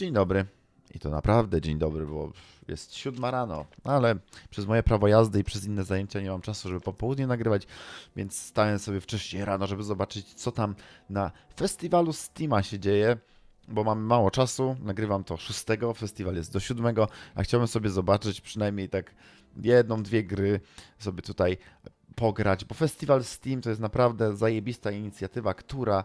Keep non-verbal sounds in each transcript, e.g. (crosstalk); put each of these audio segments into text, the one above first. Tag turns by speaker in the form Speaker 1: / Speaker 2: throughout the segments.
Speaker 1: Dzień dobry. I to naprawdę dzień dobry, bo jest siódma rano, ale przez moje prawo jazdy i przez inne zajęcia nie mam czasu, żeby po południu nagrywać, więc stałem sobie wcześniej rano, żeby zobaczyć, co tam na festiwalu Steama się dzieje, bo mamy mało czasu. Nagrywam to 6, festiwal jest do 7, a chciałbym sobie zobaczyć przynajmniej tak jedną, dwie gry sobie tutaj pograć, bo festiwal Steam to jest naprawdę zajebista inicjatywa, która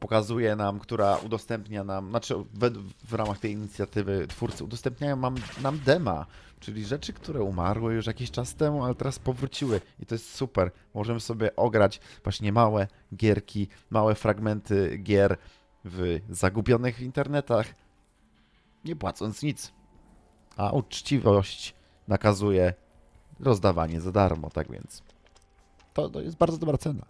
Speaker 1: pokazuje nam, która udostępnia nam, znaczy w, w ramach tej inicjatywy twórcy udostępniają nam, nam dema, czyli rzeczy, które umarły już jakiś czas temu, ale teraz powróciły i to jest super. Możemy sobie ograć właśnie małe gierki, małe fragmenty gier w zagubionych internetach, nie płacąc nic. A uczciwość nakazuje rozdawanie za darmo, tak więc to, to jest bardzo dobra cena.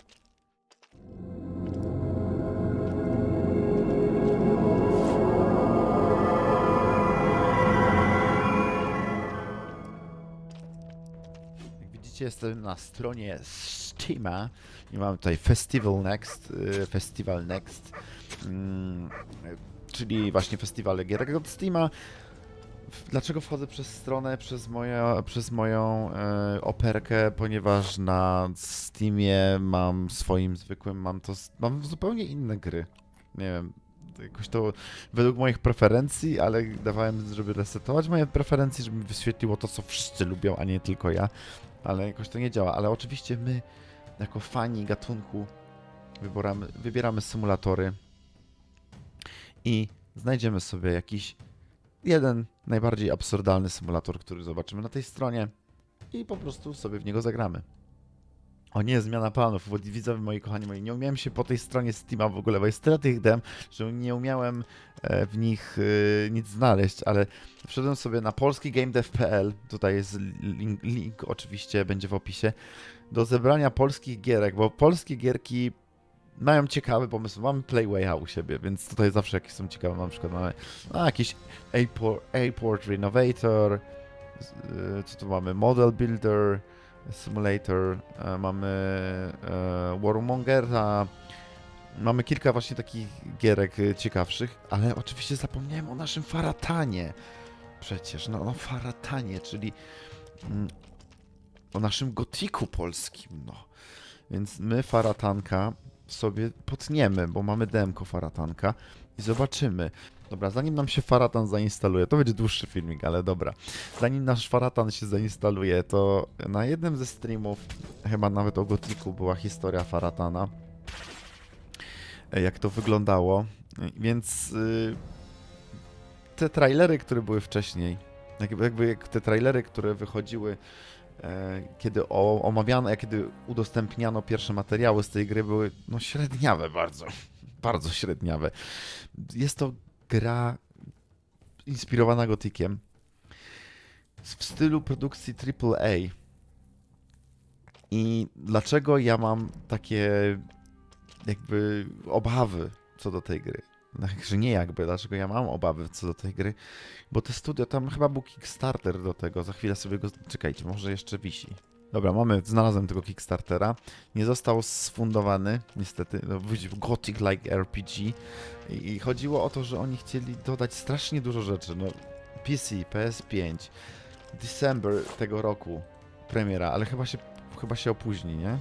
Speaker 1: Widzicie, jestem na stronie Steama i mam tutaj Festival Next, y, Festival Next, mm, czyli właśnie festiwal gier od Steama. Dlaczego wchodzę przez stronę, przez, moja, przez moją e, operkę? Ponieważ na Steamie mam swoim zwykłym, mam to, mam zupełnie inne gry. Nie wiem, jakoś to według moich preferencji, ale dawałem, żeby resetować moje preferencje, żeby wyświetliło to, co wszyscy lubią, a nie tylko ja. Ale jakoś to nie działa. Ale oczywiście my, jako fani gatunku, wyboramy, wybieramy symulatory i znajdziemy sobie jakiś jeden najbardziej absurdalny symulator, który zobaczymy na tej stronie i po prostu sobie w niego zagramy. O nie, zmiana planów, widzowie moi kochani moi, nie umiałem się po tej stronie Steama w ogóle, bo jest tyle tych dem, że nie umiałem e, w nich e, nic znaleźć, ale wszedłem sobie na polski gamedev.pl, tutaj jest link, link oczywiście, będzie w opisie, do zebrania polskich gierek, bo polskie gierki mają ciekawy pomysł. Mamy Playwaya u siebie, więc tutaj zawsze jakieś są ciekawe. Na przykład mamy a, jakiś Airport, Renovator, y, co tu mamy? Model Builder, Simulator, e, mamy e, Warmongera, mamy kilka właśnie takich gierek y, ciekawszych, ale oczywiście zapomniałem o naszym Faratanie. Przecież, no, no Faratanie, czyli mm, o naszym gotiku polskim, no. Więc my Faratanka sobie potniemy, bo mamy demko Faratanka i zobaczymy. Dobra, zanim nam się Faratan zainstaluje, to będzie dłuższy filmik, ale dobra. Zanim nasz Faratan się zainstaluje, to na jednym ze streamów, chyba nawet o Gotiku, była historia Faratana. e, Jak to wyglądało. Więc y, te trailery, które były wcześniej, jakby, jakby jak te trailery, które wychodziły e, kiedy omawiano, kiedy udostępniano pierwsze materiały z tej gry, były no średniawe bardzo. Bardzo średniawe. Jest to gra inspirowana gotykiem w stylu produkcji AAA. I dlaczego ja mam takie jakby obawy co do tej gry? Znaczy nie jakby, dlaczego ja mam obawy co do tej gry? Bo te studio, tam chyba był Kickstarter do tego, za chwilę sobie go... Czekajcie, może jeszcze wisi. Dobra, mamy, znalazłem tego Kickstartera. Nie został sfundowany, niestety, no, Gothic Like RPG. I, chodziło o to, że oni chcieli dodać strasznie dużo rzeczy. No, PC, PS5, December tego roku premiera, ale chyba się, chyba się opóźni, nie?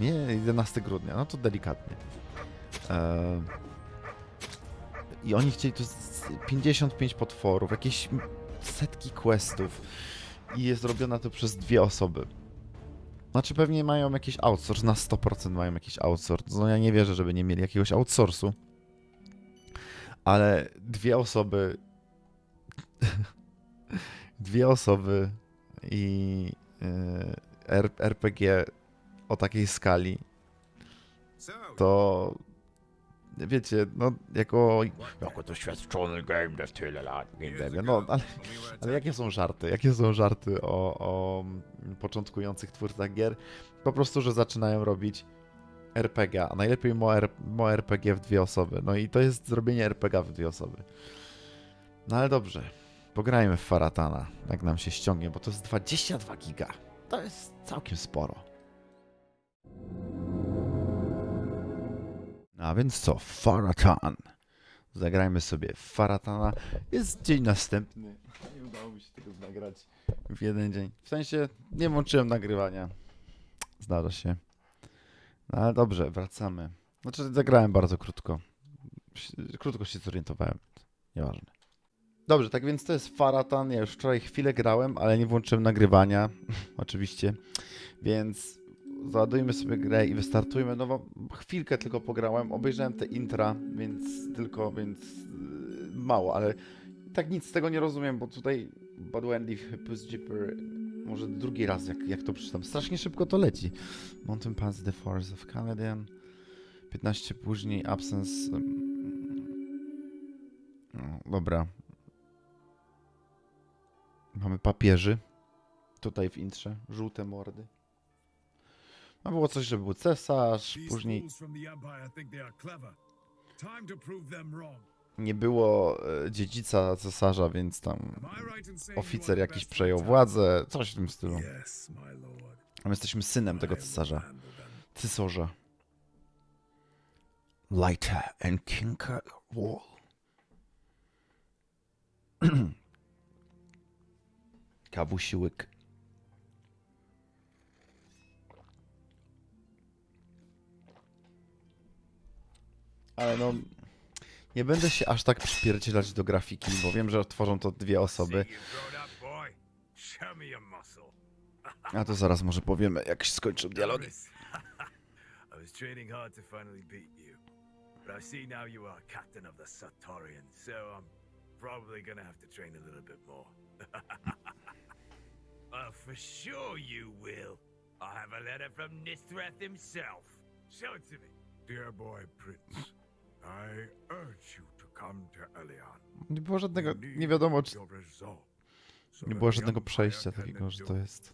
Speaker 1: Nie, 11 grudnia, no to delikatnie. Eee, I oni chcieli tu z- 55 potworów, jakieś setki questów i jest robiona to przez dwie osoby. Znaczy pewnie mają jakiś outsource, na 100% mają jakiś outsource. No ja nie wierzę, żeby nie mieli jakiegoś outsourcu. Ale dwie osoby (laughs) dwie osoby i R- RPG o takiej skali to wiecie, no jako jako doświadczony game dev tyle lat game dev, no ale, ale jakie są żarty? Jakie są żarty o, o początkujących twórcach gier? Po prostu, że zaczynają robić RPG, a najlepiej mo RPG w dwie osoby. No i to jest zrobienie RPG w dwie osoby. No ale dobrze, pograjmy w Faratana, jak nam się ściągnie, bo to jest 22 giga. To jest całkiem sporo. A więc co, Faratan. Zagrajmy sobie Faratana. Jest dzień następny. Nie udało mi się tego nagrać w jeden dzień. W sensie nie włączyłem nagrywania. Zdarza się. No ale dobrze, wracamy. Znaczy zagrałem bardzo krótko. Krótko się zorientowałem. Nieważne. Dobrze, tak więc to jest Faratan. Ja już wczoraj chwilę grałem, ale nie włączyłem nagrywania. (laughs) Oczywiście. Więc załadujmy sobie grę i wystartujmy. No chwilkę tylko pograłem, obejrzałem te intra, więc tylko, więc yy, mało, ale tak nic z tego nie rozumiem, bo tutaj Bad Wendy, Hippus Jipper, może drugi raz jak, jak to przeczytam. Strasznie szybko to leci. Mountain Pass, The Force of Canadian. 15 później, Absence. ym, No, dobra. Mamy papieży. Tutaj w intrze. Żółte mordy. A było coś, że był cesarz, później nie było e, dziedzica cesarza, więc tam oficer jakiś przejął władzę, coś w tym stylu. A my jesteśmy synem tego cesarza. Cesarza. Lighter and Kinker Wall. (clears throat) Kawusiłyk. Ale no, nie będę się aż tak przypierdzielać do grafiki, bo wiem, że tworzą to dwie osoby. A to zaraz może powiemy, jak się skończą dialogi. (laughs)
Speaker 2: I was training hard to finally beat you. But I see now you are captain of the Satorians, so I'm probably gonna have to train a little bit more. (laughs) oh, for sure you will. I have a letter from Nisthreth himself. Show it to me.
Speaker 3: Dear boy Prince,
Speaker 1: Nie było żadnego, nie wiadomo, czy nie było żadnego przejścia takiego, że to jest.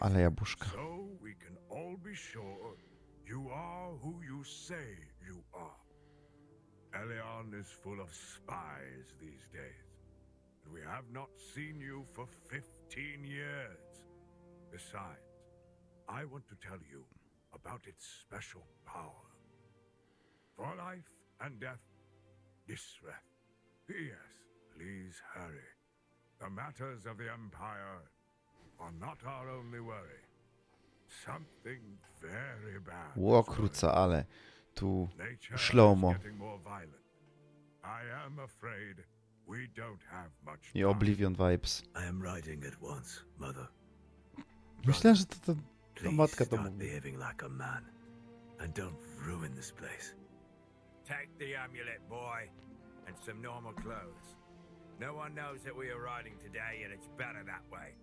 Speaker 1: Ale jabłuszka.
Speaker 3: you are who you say you are. Elion is full of spies these days, and we have not seen you for 15 years. Besides, I want to tell you about its special power. For life and death, Nisreth. P.S. Please hurry. The matters of the Empire are not our only worry. Something very bad. is
Speaker 1: Łokruca, ale tu
Speaker 3: Nature
Speaker 1: Shlomo.
Speaker 3: is getting more violent. I am afraid we don't have much
Speaker 1: i. Oblivion vibes.
Speaker 2: I am riding at once, mother.
Speaker 1: Myślę, że to, to
Speaker 2: Please
Speaker 1: matka to
Speaker 2: start
Speaker 1: mówi.
Speaker 2: behaving like a man, and don't ruin this place. Take the amulet, boy, and some normal clothes. No one knows that we are riding today, and it's better that way.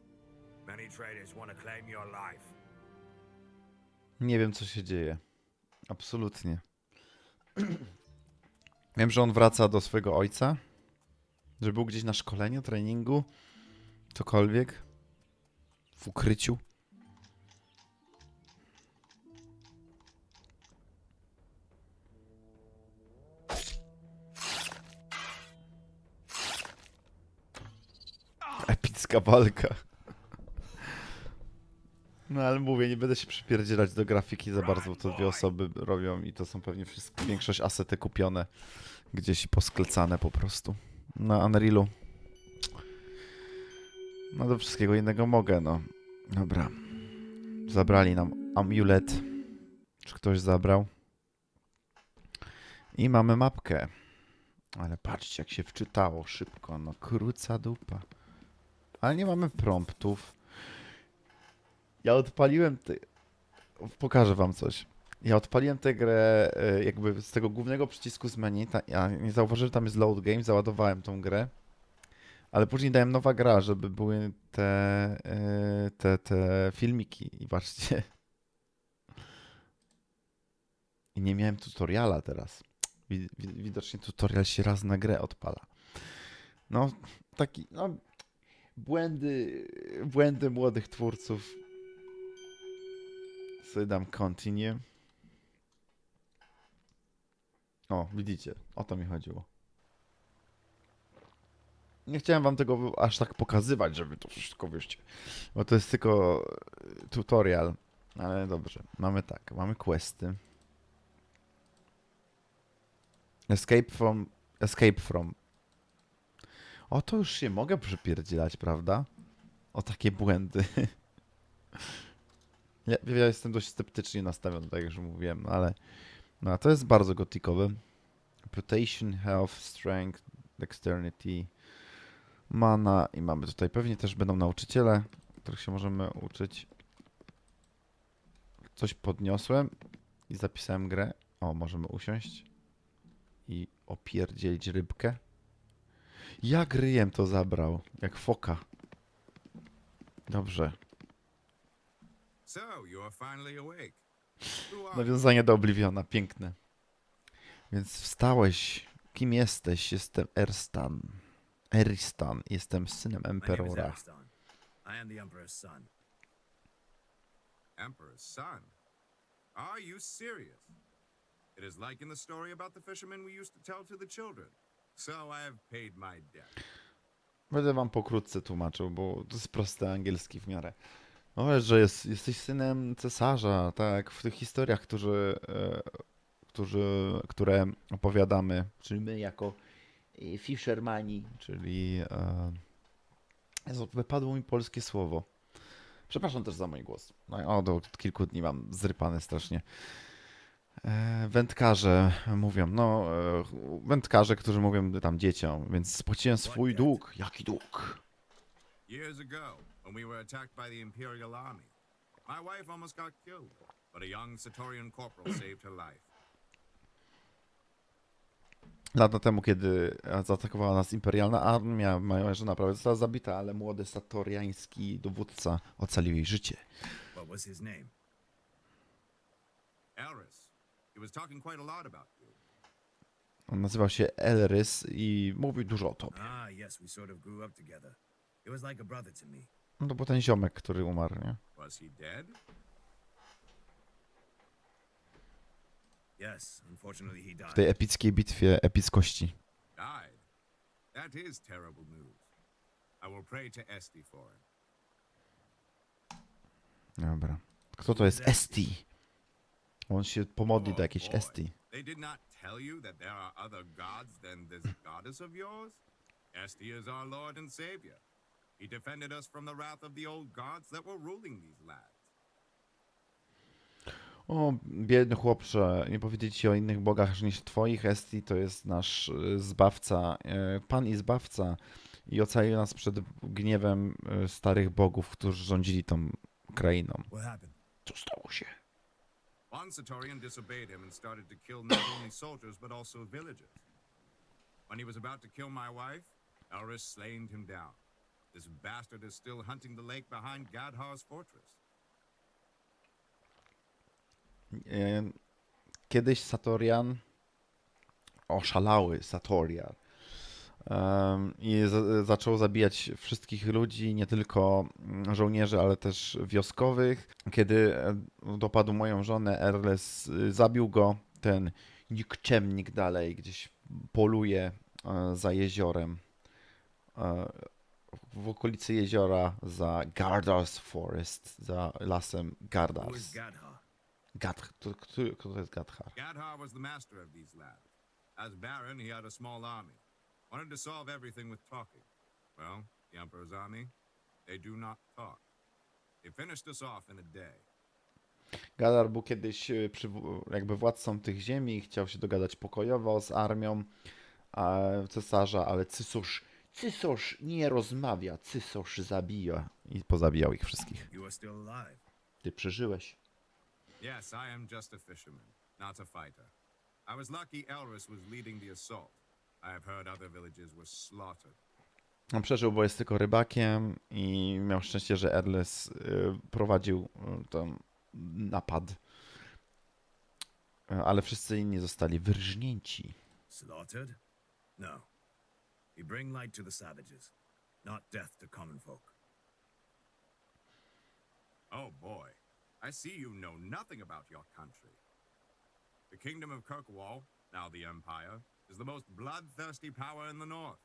Speaker 2: Many traders want to claim your life.
Speaker 1: nie wiem, co się dzieje. Absolutnie. (clears throat) Wiem, że on wraca do swojego ojca. Że był gdzieś na szkoleniu, treningu. Cokolwiek. W ukryciu. Epicka walka. No ale mówię, nie będę się przypierdzielać do grafiki za bardzo, bo to dwie osoby robią i to są pewnie wszystkie, większość asety kupione gdzieś i posklecane po prostu. Na Unrealu. No do wszystkiego innego mogę, no. Dobra. Zabrali nam amulet. Czy ktoś zabrał? I mamy mapkę. Ale patrzcie, jak się wczytało szybko. No, kruca dupa. Ale nie mamy promptów. Ja odpaliłem te... Pokażę wam coś. Ja odpaliłem tę grę e, jakby z tego głównego przycisku z menu. Ta, ja nie zauważyłem, że tam jest load game, załadowałem tą grę. Ale później dałem nowa gra, żeby były te, e, te, te filmiki. I patrzcie. I nie miałem tutoriala teraz. Wi- wi- Widocznie tutorial się raz na grę odpala. No, taki, no, błędy, błędy młodych twórców. Sobie dam continue. O, widzicie, o to mi chodziło. Nie chciałem wam tego aż tak pokazywać, żeby to wszystko wiecie. Bo to jest tylko tutorial. Ale dobrze, mamy tak, mamy questy. Escape from... Escape from... O, to już się mogę przypierdzielać, prawda? O takie błędy. (laughs) Ja, ja jestem dość sceptycznie nastawiony, tak jak już mówiłem, ale... No, to jest bardzo gotikowe. Reputation, health, strength, dexterity, mana i mamy tutaj pewnie też będą nauczyciele, których się możemy uczyć. Coś podniosłem i zapisałem grę. O, możemy usiąść i opierdzielić rybkę. Jak ryjem to zabrał, jak foka. Dobrze. Nawiązanie do Obliviona, piękne. Więc wstałeś. Kim jesteś? Jestem Erstan. Eristan. Jestem synem Emperora.
Speaker 2: I am the Emperor's son.
Speaker 4: Emperor's son. Are you serious? It is like in the story about the fisherman we used to tell to the children.
Speaker 1: Będę wam pokrótce tłumaczył, bo to jest prosty angielski w miarę. No wiesz, że jest, jesteś synem cesarza, tak, w tych historiach, którzy, e, którzy, które opowiadamy, czyli my jako e, fishermani, czyli e, wypadło mi polskie słowo. Przepraszam też za mój głos. No, o, do kilku dni mam zrypane strasznie. E, Wędkarze mówią, no, e, wędkarze, którzy mówią tam dzieciom, więc spłaciłem swój dług. Jaki dług?
Speaker 4: Years ago, when we were attacked by the Imperial Army, my wife almost got killed, but a young Satorian corporal saved her life.
Speaker 1: Lata temu, kiedy zaatakowała nas imperialna armia, moja żona prawie została zabita, ale młody satoriański dowódca ocalił jej życie.
Speaker 2: What was his name?
Speaker 4: Elris,
Speaker 1: On nazywał się Elrys i mówił dużo o tobie.
Speaker 2: Ah.
Speaker 1: No to był ten ziomek, który umarł, nie? W tej epickiej bitwie epickości.
Speaker 4: That is terrible news. I will pray to Esti for him.
Speaker 1: Dobra. Kto to jest Esti? On się pomodli do jakiejś
Speaker 4: boy.
Speaker 1: Esti.
Speaker 4: They did not tell you that there are other gods than this goddess of yours? Esti is our Lord and Savior. He defended us from the wrath of the old gods that were ruling these lands.
Speaker 1: O, biedny chłopcze, nie powiedzieć ci o innych bogach niż twoich. Esti to jest nasz y, zbawca, y, pan i zbawca i ocalił nas przed gniewem y, starych bogów, którzy rządzili tą krainą. Co stało się?
Speaker 4: One Satorian disobeyed him and started to kill not only soldiers but also villagers. When he was about to kill my wife, Elris slain him down. This bastard is still hunting the lake behind Gadhar's fortress.
Speaker 1: Kiedyś Satorian, oszalały Satorian i zaczął zabijać wszystkich ludzi, nie tylko mm, żołnierzy, ale też wioskowych. Kiedy e, dopadł moją żonę, Erles y, zabił go, ten nikczemnik dalej gdzieś poluje e, za jeziorem. e, W okolicy jeziora za Gardar's Forest, za lasem Gardars. Gadh, kto, kto to jest Gadhar?
Speaker 4: Gadhar was the master of these lands. As Baron, he had a small army. Wanted to solve everything with talking. Well, the Emperor's army, they do not talk. They finished us off in a day.
Speaker 1: Gadar był kiedyś e, jakby władcą tych ziemi, chciał się dogadać pokojowo z armią a, cesarza, ale cysarz, cysarz nie rozmawia, cysarz zabija i pozabijał ich wszystkich.
Speaker 2: You are still alive.
Speaker 1: Ty przeżyłeś.
Speaker 4: Yes, I am just a fisherman, not a fighter. I was lucky Elris was leading the assault.
Speaker 1: On przeżył, bo jest tylko rybakiem i miał szczęście, że Erles y, prowadził y, ten napad. E, Ale wszyscy inni zostali wyrżnięci.
Speaker 2: Slaughtered? No. We bring light to the savages, not death to common folk.
Speaker 4: Oh boy, I see you know nothing about your country. The kingdom of Kirkwall, now the Empire, is the most bloodthirsty power in the north.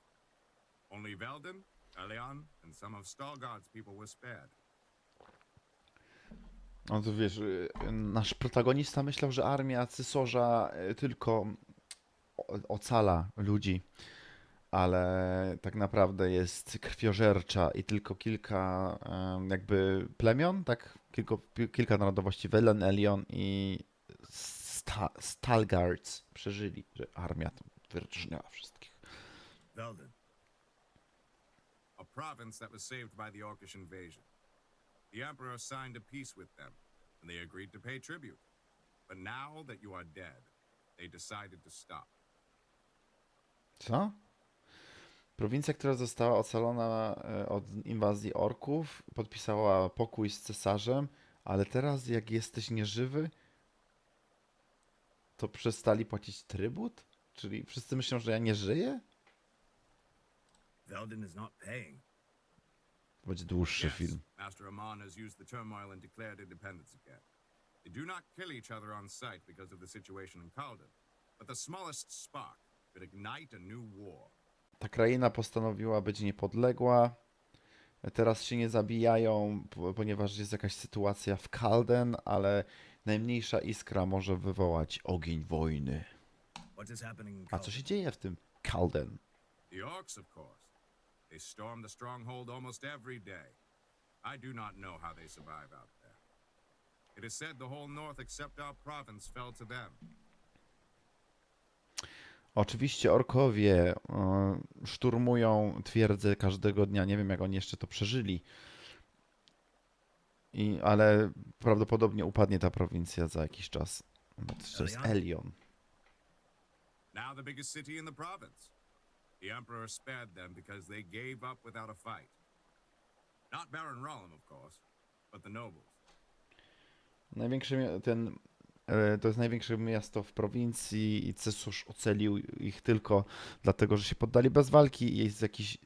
Speaker 4: Only Veldin, Elion, and some of Stalgard's people were spared.
Speaker 1: No to wiesz, y, nasz protagonista myślał, że armia cesarza y, tylko ocala ludzi, ale tak naprawdę jest krwiożercza i tylko kilka jakby plemion, tak? Kilka, kilka narodowości, Velen, Elion i Sta Stalgards przeżyli, że armia wyrżnęła wszystkich.
Speaker 4: A province that was saved by the Orcish invasion. The Emperor signed a peace with them, and they agreed to pay tribute. But now that you are dead, they decided to stop.
Speaker 1: Co? Prowincja, która została ocalona e, od inwazji orków, podpisała pokój z cesarzem, ale teraz jak jesteś nieżywy, to przestali płacić trybut? Czyli wszyscy myślą, że ja nie żyję?
Speaker 2: Velden is not paying.
Speaker 1: To będzie dłuższy film.
Speaker 4: Master has used the turmoil and declared independence again. They do not kill each other on sight because of the situation in Kalden, but the smallest spark could ignite a new war.
Speaker 1: Ta kraina postanowiła być niepodległa. Teraz się nie zabijają, po- ponieważ jest jakaś sytuacja w Kalden, ale najmniejsza iskra może wywołać ogień wojny. A co się dzieje w tym Kalden?
Speaker 4: The Orcs, of course. They storm the stronghold almost every day. I do not know how they survive out there. It is said the whole north except our province fell to them.
Speaker 1: Oczywiście orkowie e, szturmują twierdzę każdego dnia. Nie wiem, jak oni jeszcze to przeżyli. I, ale prawdopodobnie upadnie ta prowincja za jakiś czas. Bo To jest
Speaker 2: Elion?
Speaker 4: Now the biggest city in the province. The Emperor spared them because they gave up without a fight. Not Baron Rollum, of course, but the nobles.
Speaker 1: Największy ten, e, to jest największe miasto w prowincji i Cesarz ocalił ich tylko dlatego, że się poddali bez walki. I Jest jakiś,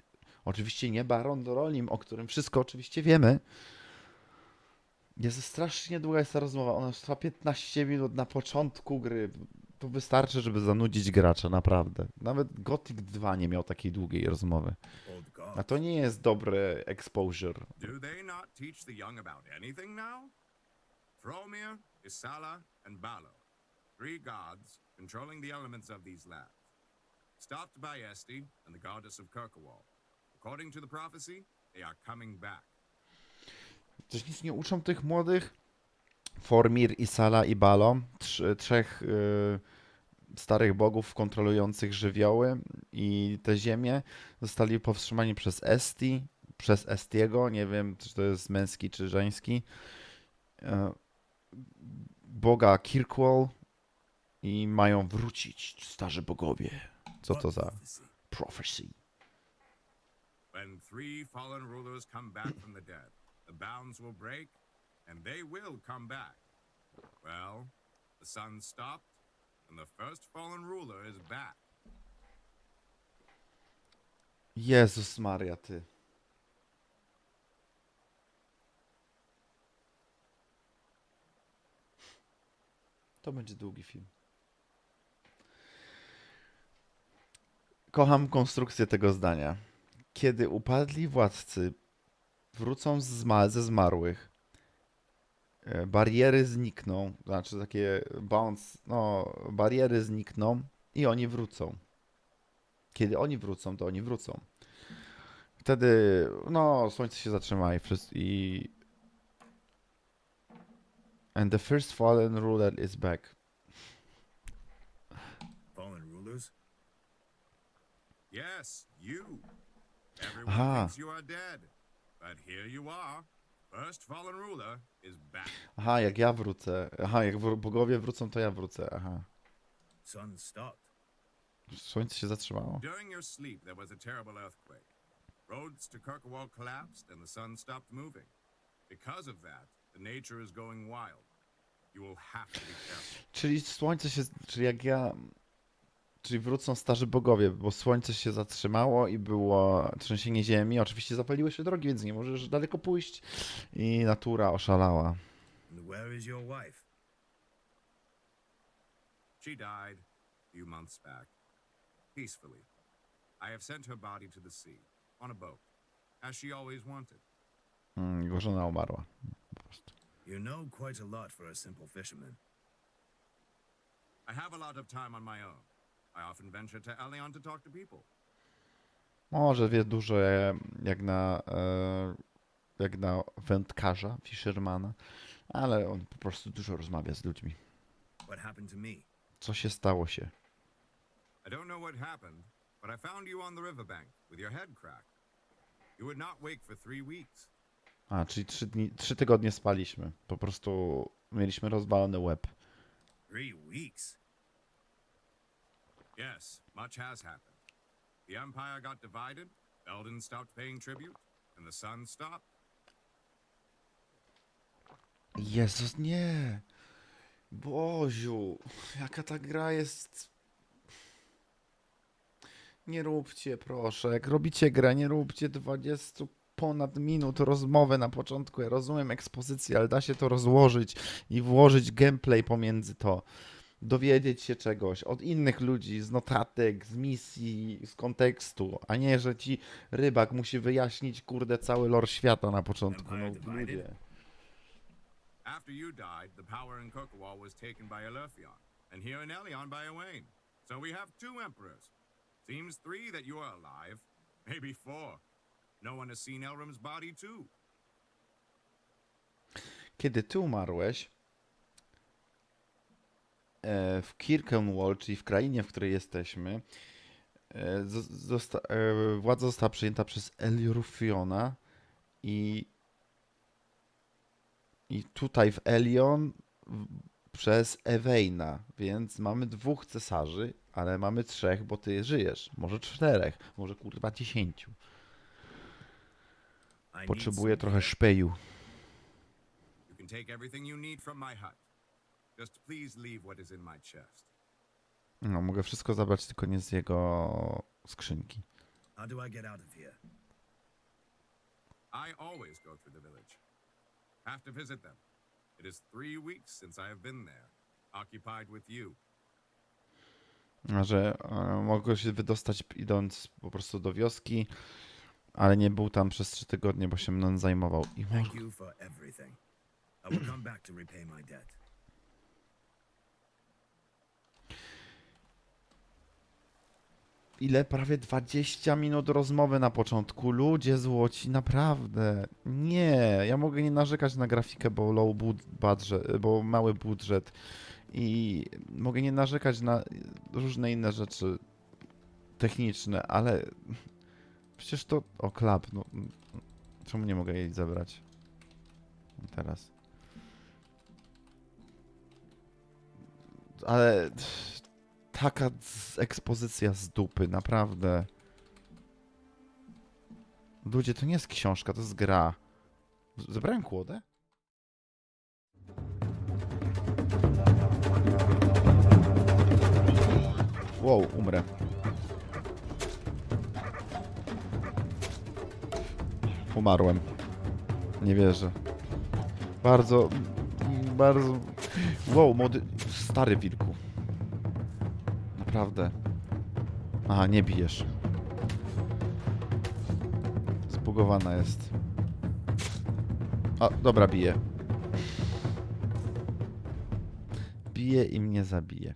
Speaker 1: oczywiście nie Baron Rolim, o którym wszystko oczywiście wiemy. Jest strasznie długa jest ta rozmowa. Ona trwa 15 minut na początku gry. To wystarczy, żeby zanudzić gracza, naprawdę. Nawet Gothic 2 nie miał takiej długiej rozmowy. A to nie jest dobry exposure.
Speaker 4: Do they not teach the young about anything now? Fromir, Isala, and Balo. Three gods controlling the elements of these lands. Stopped by Esti and the goddess of Kirkawall. According to the prophecy, they are coming back.
Speaker 1: Coś nic nie uczą tych młodych? Formir, Isala i Balo, trz- trzech y, starych bogów kontrolujących żywioły i te ziemię, zostali powstrzymani przez Esti, przez Estiego, nie wiem czy to jest męski czy żeński, e, boga Kirkwall i mają wrócić starzy bogowie. Co to za
Speaker 2: prophecy?
Speaker 4: When three fallen rulers come back from the dead, the bounds will break, and they will come back. Well, the sun stopped, and the first fallen ruler is back.
Speaker 1: Jezus Maria, ty. To będzie długi film. Kocham konstrukcję tego zdania. Kiedy upadli władcy wrócą zma- ze zmarłych, e, bariery znikną, znaczy takie bounce, no, bariery znikną i oni wrócą. Kiedy oni wrócą, to oni wrócą. Wtedy, no, słońce się zatrzyma i wszyscy, i... And the first fallen ruler is back.
Speaker 2: Fallen rulers?
Speaker 4: Yes, you. Everyone
Speaker 1: Aha.
Speaker 4: thinks you are dead. But here you are. First fallen ruler is back.
Speaker 1: Aha, jak ja wrócę. Aha, jak wr- bogowie wrócą, to ja wrócę. Aha.
Speaker 2: Sun stopped.
Speaker 1: Słońce się zatrzymało.
Speaker 4: During your sleep, there was a terrible earthquake. Roads to Kirkwall collapsed and the sun stopped moving. Because of that, the nature is going wild. You will have to be careful.
Speaker 1: Czyli słońce się, czyli jak ja, czyli wrócą starzy bogowie, bo słońce się zatrzymało i było trzęsienie ziemi. Oczywiście zapaliły się drogi, więc nie możesz daleko pójść i natura oszalała.
Speaker 2: Where is your wife?
Speaker 4: She died a few months back. Peacefully. I have sent her body to the sea, on a boat, as she always wanted.
Speaker 1: Mm, Jego żona umarła. Po prostu.
Speaker 2: You know quite a lot for a simple fisherman.
Speaker 4: I have a lot of time on my own. I often venture to to talk to people.
Speaker 1: Może wie dużo e, jak na, e, jak na wędkarza, fishermana, ale on po prostu dużo rozmawia z ludźmi.
Speaker 2: What happened to me?
Speaker 1: Co się stało się?
Speaker 4: I don't know what happened, but I found you on the riverbank with your head cracked. You would not wake for three weeks.
Speaker 1: A, czyli trzy, dni, trzy tygodnie spaliśmy. Po prostu mieliśmy rozwalony łeb.
Speaker 2: Three weeks.
Speaker 4: Yes, much has happened. The Empire got divided, Eldon stopped paying tribute, and the sun stopped.
Speaker 1: Jezus, nie! Boziu, jaka ta gra jest... Nie róbcie, proszę. Jak robicie grę, nie róbcie 20 ponad minut rozmowy na początku. Ja rozumiem ekspozycję, ale da się to rozłożyć i włożyć gameplay pomiędzy to. Dowiedzieć się czegoś od innych ludzi, z notatek, z misji, z kontekstu, a nie, że ci rybak musi wyjaśnić, kurde, cały lore świata na początku. No, ludzie.
Speaker 4: After you died, the power in Kokowal was taken by and here in Elion by Owain. So we have two emperors. Seems three that you are alive, maybe four. No one has seen Elrom's body too.
Speaker 1: kiedy ty umarłeś w Kirkenwall, czyli w krainie, w której jesteśmy, e, zo- zosta, e, władza została przejęta przez Elrufiona i i tutaj w Elion przez Eweina, więc mamy dwóch cesarzy, ale mamy trzech, bo ty żyjesz. Może czterech, może kurwa dziesięciu. Potrzebuję trochę szpeju.
Speaker 4: You can take everything you need from my hut. Just please leave what is in my chest.
Speaker 1: No, mogę wszystko zabrać, tylko nie z jego skrzynki.
Speaker 2: How do I get out of here?
Speaker 4: I always go through the village. Have to visit them. It is three weeks since I have been there, occupied with you.
Speaker 1: A Że e, mogę się wydostać idąc po prostu do wioski, ale nie był tam przez trzy tygodnie, bo się mną zajmował. I może...
Speaker 2: Thank you for everything. I will come back to repay my debt.
Speaker 1: Ile? Prawie 20 minut rozmowy na początku. Ludzie złoci, naprawdę. Nie, ja mogę nie narzekać na grafikę, bo low bud- budget, bo mały budżet. I mogę nie narzekać na różne inne rzeczy techniczne, ale przecież to... O, klap, no. Czemu nie mogę jej zabrać? Teraz. Ale taka ekspozycja z dupy, naprawdę. Ludzie, to nie jest książka, to jest gra. Z- Zebrałem kłodę? Wow, umrę. Umarłem. Nie wierzę. Bardzo, bardzo... Wow, młody... Stary wilku. Naprawdę. Aha, nie bijesz. Zbugowana jest. O, dobra, bije. Bije i mnie zabije.